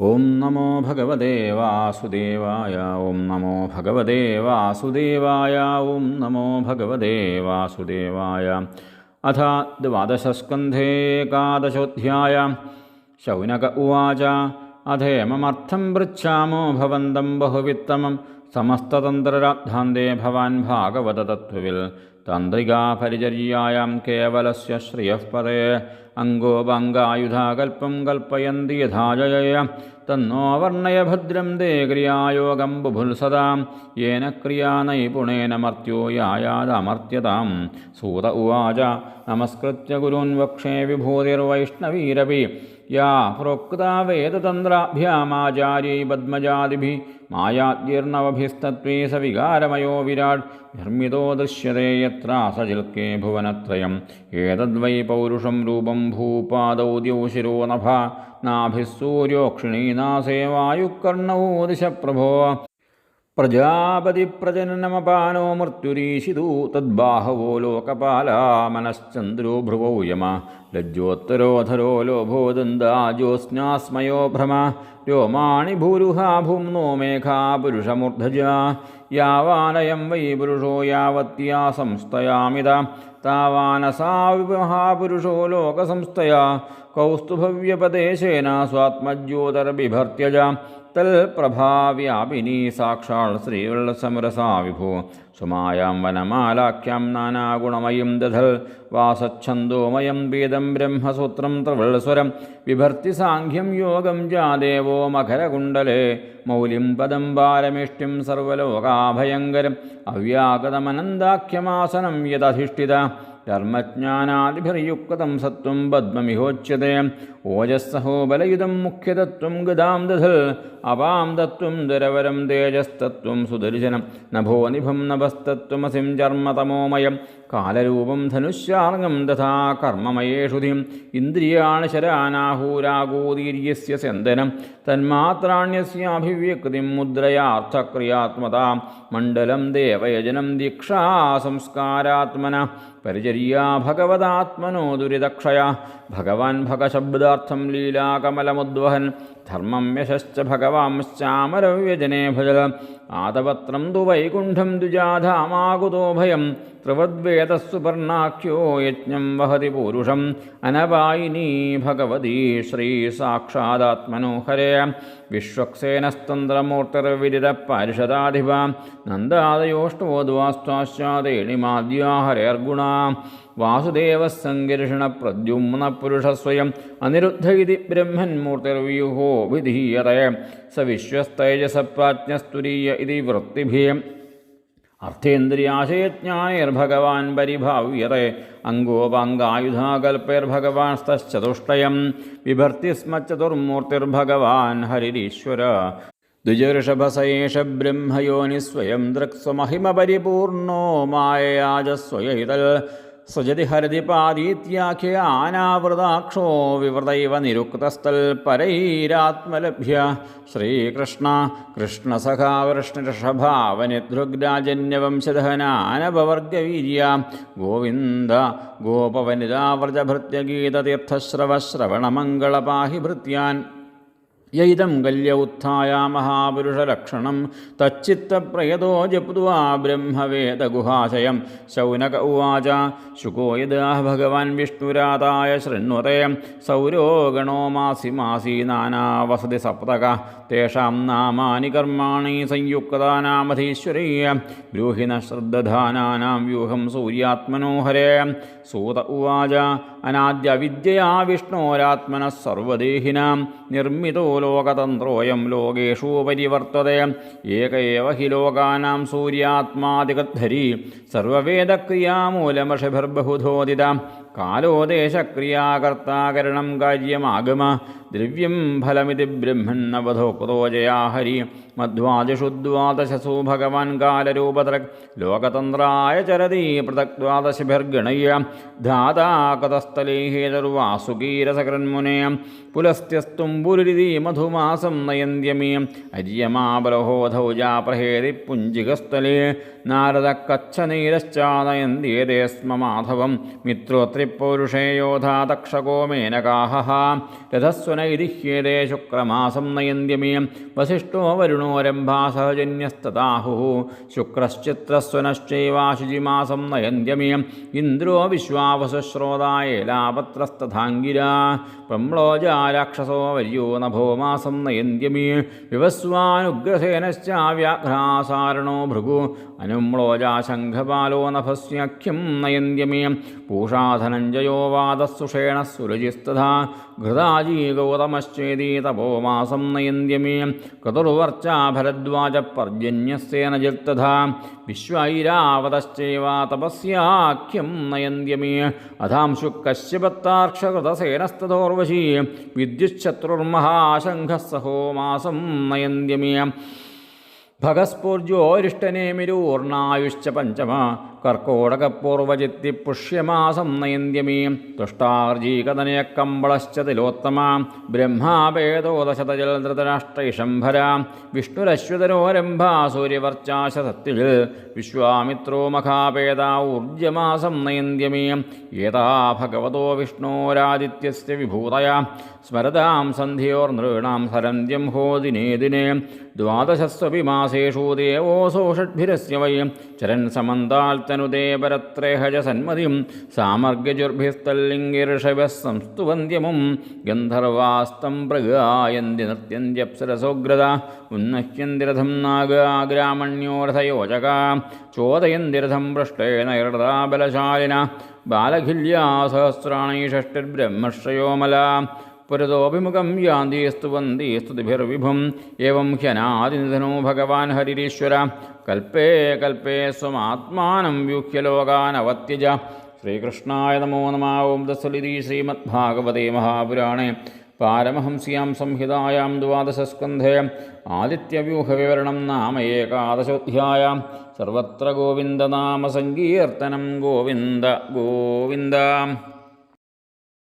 ഓം നമോ ഭഗവതേ വാസുദേവായ ഓം നമോ ഭഗവതേ വാസുദേവായ ഓം നമോ ഭഗവതേ വാസുദേവായ. അഥ ദ്വാദശസ്കന്ധേ ഏകാദശോധ്യായ. ശൗനക ഉവാച അധേമമർത്ഥം പൃച്ഛാമോ ഭവന്തം ബഹുവിത്തമം. സമസ്തതന്ത്രരാദ്ധാന്തേ ഭവാൻ ഭാഗവതതത്വവിൽ തന്ത്രികാപരിചര്യായാം കേവലസ്യ ശ്രിയഃ പദേ അംഗോപംഗായുധാകൽപ്പം കൽപ്പയന്തി യഥാജയ. തന്നോ വർണയ ഭദ്രം ദേ ക്രിയായോഗം ബുഭുൽസതാം യേന ക്രിയാ നൈപുണേന മർത്യോ യായാദമർത്യതാം. സൂത ഉവാച നമസ്കൃത്യ ഗുരുൻ വക്ഷേ വിഭൂതിർവൈഷ്ണവീരപി. യാ പ്രോക്താ വേദതന്ത്രാഭ്യാമാചാര്യൈ പത്മജാതിഭി മായാദ്യർണവഭിസ്തത്വേ സ വികാരമയോ വിരാട്. നിർമ്മിതോ ദൃശ്യതേ യത്ര സജിൽക്കേ ഭുവനത്രയം. ഏതദ്വൈ പൗരുഷം രൂപം ഭൂപാദൗ ദ്യൗശിരോ നഭ. നാഭിः സൂര്യോക്ഷിണീനാസേ വായുക്കർണൗ ദിശപ്രഭോ പ്രജാപതിപ്രജനനമപാനോ മൃത്യുരീശിതു തദ്ബാഹവോ ലോകപാലാ മനശ്ചന്ദ്രോ ഭ്രുവോ യമ ലജ്ജോത്തരോധരോ ലോഭോ ദന്താജോസ്നാസ്മയോ ഭ്രമ. രോമാണി ഭൂരുഹാ ഭുംനോ മേഘാ പുരുഷമൂർധജ. യാവാനയം വൈ പുരുഷോ യാവത്യാ സംസ്ഥയാമിത. താവാനസാ മഹാപുരുഷോ ലോകസംസ്ഥയാ. കൗസ്തുഭവ്യപദേശേന സ്വാത്മജ്യോതർബിഭർത്യജ തൽപ്രഭാവ്യാപിനി സാക്ഷാൽ ശ്രീവള്ളസമരസാ വിഭു. സുമായാം വനമാലാഖ്യാം നാനാഗുണമയം ദധൽ. വാസഛന്ദോമയം വേദം ബ്രഹ്മസൂത്രം ത്രിവൾസ്വരം വിഭർത്തി സാഖ്യം യോഗം ജാദേവോ മകരകുണ്ടലേ മൗലിം പദം പാരമിഷ്ടിം സർവലോകാഭയങ്കരം. അവ്യാഗതമനന്താഖ്യമാസനം യദധിഷ്ഠിത ധർമ്മജ്ഞാനാദിഭിർയുക്തം സത്വം പദ്മമിഹോച്യത്തെ ഓജസ്സഹോ ബലയുധം മുഖ്യതത്വം ഗതാം ദധൽ അപാം തത്വം ദുരവരം തേജസ്തത്വം സുദർശനം. നഭോ നിഭം നഭസ്തത്വമസിം ചർമ്മതമോമയം. കാലരൂപം ധനുഷ്യാർഗം തഥാ കർമ്മമയേഷുധിം ഇന്ദ്രിയാണി ശരാനാഹൂരാഗോദീര്യസ്യ സ്യന്തനം തന്മാത്രാണ്യസ്യാഭിവ്യക്തിം മുദ്രയാർത്ഥക്രിയാത്മത. മണ്ഡലം ദേവയജനം ദീക്ഷാ സംസ്കാരാത്മന. പരിചര്യാ ഭഗവതാത്മനോ ദുരിതക്ഷയ. ഭഗവാൻ ഭഗശബ്ദാർത്ഥം ലീലാകമലമുദ്വഹൻ. ധർമ്മം യശശ്ച ഭഗവാംശ്ചാമരവ്യജനേ ഭജല ആതപത്രം തു വൈകുണ്ഠം ദ്വിജാധാമാകുതോഭയം. ത്രിവദ്വേദസുപർണാഖ്യോ യജ്ഞം വഹതി പൂരുഷം. അനപായിനീ ഭഗവതീ ശ്രീ സാക്ഷാദാത്മനോഹരേ വിശ്വക്സേനസ്തന്ത്രമൂർത്തിർവിദിത പാരിഷദാധിപ. നന്ദാദയോഷ്ടോദ്വാസ്ത്വാശ്ചാദേണിമാദ്യാ ഹരേർഗുണാ വാസുദേവസങ്കർഷണ പ്രദ്യുമ്ന പുരുഷസ്വയം അനിരുദ്ധ ഇതി ബ്രഹ്മൻമൂർത്തിർവ്യൂഹോ വിധീയത സ വിശ്വസ്തേജസപ്രാജ്ഞസ്തുരീയ ഇതി വൃത്തിഭിയം. അർത്ഥേന്ദ്രിയാശയജ്ഞാനൈർഭഗവാൻ പരിഭാവ്യത്തെ അംഗോപാംഗായുധാകൽപ്പൈർഭഗവാൻസ്തശ്ചതുഷ്ടയം വിഭർത്തി സ്മ ചതുർമൂർത്തിർഭഗവാൻ ഹരിരീശ്വര. ദ്വിജഋഷഭസയേഷ ബ്രഹ്മയോനി സ്വയം ദൃക്സ്വമഹിമപരിപൂർണോ മായയാജസ്വയൈതൽ സജതി ഹരതി പാദീത്യാഖ്യാനാവൃതാക്ഷോ വിവൃതൈവ നിരുക്തസ്ഥൽ പരൈരാത്മലഭ്യ. ശ്രീകൃഷ്ണ കൃഷ്ണസഖാവൃഷ്ണഭാവനിധൃഗ്രാജന്യവംശധനാനപവർഗവീര്യ ഗോവിന്ദ ഗോപവനിതാവ്രജഭൃത്യഗീതീർത്ഥശ്രവശ്രവണമംഗളപാഹി ഭൃത്യാൻ യൈതം ഗല്യ ഉത്ഥായ മഹാപുരുഷലക്ഷണം തച്ചിത്തപ്രയതോ ജപ്വാ ബ്രഹ്മവേദഗുഹാശയം. ശൗനക ഉവാച ശുകോ യദാ ഭഗവാൻ വിഷ്ണുരാതായ ശൃണ്വത്തെ സൗരോ ഗണോ മാസി മാസി നാനാവസതി സപ്തക. തേഷാം നാമാനി കർമാണി സംയുക്തനാമധീശ്വരീയ ബ്രൂഹിണ ശ്രദ്ധധാനാനാം വ്യൂഹം സൂര്യാത്മനോഹരേ. സൂത ഉവാച അനാദ്യവിദ്യയാ വിഷ്ണോരാത്മന സർവദേഹിനാം നിർമ്മിതോ ലോകതന്ത്രോയം ലോകേഷു പരിവർത്തത. ഏക ഏവ ഹി ലോകാനാം സൂര്യാത്മാദികദ്ധരി സർവവേദക്രിയാമൂലമഷിഭിർബഹുധോദിത കാലോദേശക്രിയാകർത്താകരണം കാര്യമാഗമ ദ്രവ്യം ഫലമിതി ബ്രഹ്മണ്ണവധോക്തോ ജയാ ഹരി മധ്വാദിഷുദ്വാദശസു ഭഗവാൻ കാലരൂപതൃക്. ലോകതന്ത്രായ ചരതി പൃഥക്വാദശിഭിർഗണയ്യ ദ്വാദശഭിർഗണയ്യ പുലസ്ത്യസ്തുംബുരുതി മധുമാസം നയന്ത്യമീ അര്യമാബലഹോധൗജാപ്രഹേതി പുഞ്ചികസ്ഥലേ. നാരദ കച്ഛനീരശ്ചാനയന്തിയതേ സ്മ മാധവം. മിത്രോത്രിപൗരുഷേ യോധാ തക്ഷകോ മേനകാഹ രഥസ്വനൈതിഹ്യേതേ ശുക്രമാസം നയന്ത്യമീ. വസിഷ്ഠോ വരുണോ രംഭാ സഹജന്യസ്തതാഹു ശുക്രശ്ചിത്രസ്വനശ്ചൈവാശുചിമാസം നയന്ത്യമീ. ഇന്ദ്രോ വിശ്വാവസശ്രോതായേലാപത്രസ്തഥാംഗിരാ പ്രംളോജാരാക്ഷസോ വര്യോ നഭോ മാസം നയന്ത്യമീ. വിവസ്വാനുഗ്രസേനശ്ചാവ്യാഘ്രാസാരണോ ഭൃഗു. അനുമ്ലോജാ ശംഖപാലോ നഭസ്യഖ്യം നയന്ത്യമീ പൂഷാധനഞ്ജയോ വാദസ്സുഷേണ സുരജിസ്തഥാ ഘൃതാജീ ഗൗതമശ്ചേതി തപോമാസം നയന്യമേ കതുർവർച്ചാ ഭരദ്വാജ പർജന്യസേന ജിർത്തഥാ വിശ്വൈരാവതശ്ചൈവ തപസ്യാഖ്യം നയന്യമേ അധാംശു കശ്യപത്താർക്ഷകൃതസേനസ്തോർവശീ വിദ്യുച്ഛത്രുർമഹാശംഖ സഹോ മാസം നയന്ത്യമീ ഭഗസ്ഫൂർജോരിഷ്ടനേമിരൂർണായുശ്ച പഞ്ചമ കർക്കോടകപൂർവചിത്തി പുഷ്യമാസം നയന്ത്യമീ. തുഷ്ടാർജീകതനയക്കമ്പളശ്ച തിലോത്തമ ബ്രഹ്മാവേദോദശതജൽ ധൃതരാഷ്ട്രൈഷംഭര വിഷ്ണുരശ്വതരോരംഭ വിശ്വാമിത്രോ മഹാപേദ ഊർജമാസം നയന്ത്യമീ. ഏതാ ഭഗവതോ വിഷ്ണോരാദിത്യസ്യ വിഭൂതയ. സ്മരതാം സന്ധ്യോർനൃണാം സരന്ധ്യം ഹോ ദിനേ. ദ്വാദശസ്വപി മാസേഷു ദേവോസോ ഷഡ്ഭിരസ്യ വൈ. ചരൻ സമന്താൽ തനുദേവരത്രേഹജ സന്മതിയും സാമർഗ്യജുർഭിസ്തല്ലിംഗിർഷവ സംസ്തുവന്ധ്യമും ഗന്ധർവാസ്തം പ്രഗായന്തി നൃത്യന്ത്യപ്സരസോഗ്രത ഉന്നഹ്യന്തിരഥം നാഗാഗ്രാമണ്യോരഥയോജക ചോദയന്തിരഥം പൃഷ്ടേന ഹൃദാബലശാലിന ബാലഖില്യാ സഹസ്രാണി ഷഷ്ടിർബ്രഹ്മശ്രയോമല പുരതോഭിമുഖം യാന്തി സ്തുവന്തി സ്തുതിഭിർവിഭും ഏവം ഹ്യനാദിനിധനോ ഭഗവാൻ ഹരിരീശ്വര. കൽപ്പേ കൽപ്പേ സ്വമാത്മാനം വ്യൂഹ്യലോകാനവത്യജ ശ്രീകൃഷ്ണായ നമോ നമാവും ഓം ദസ്സലിതി ശ്രീമദ്ഭാഗവതേ മഹാപുരാണേ. പാരമഹംസ്യാം സംഹിതായാം ദ്വാദശസ്കന്ധേ. ആദിത്യവ്യൂഹവിവരണം നാമ ഏകാദശോധ്യായാം. സർവത്ര ഗോവിന്ദനാമസങ്കീർത്തനം ഗോവിന്ദ ഗോവിന്ദ.